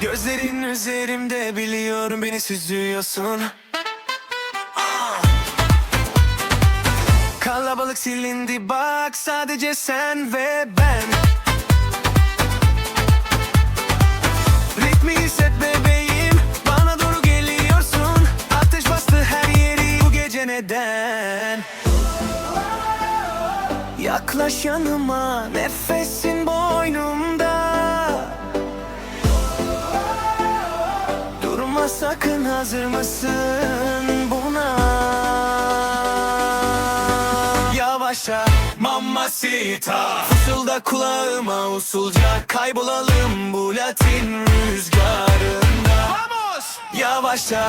Gözlerin üzerimde biliyorum beni süzüyorsun. Kalabalık silindi bak sadece sen ve ben. Ritmi hisset bebeğim Bana doğru geliyorsun. Ateş bastı her yeri bu gece neden? Yaklaş yanıma Nefesin sakın hazır mısın buna? Yavaşça Mamacita. Fısılda kulağıma usulca Kaybolalım bu latin rüzgarında. Vamos! Yavaşça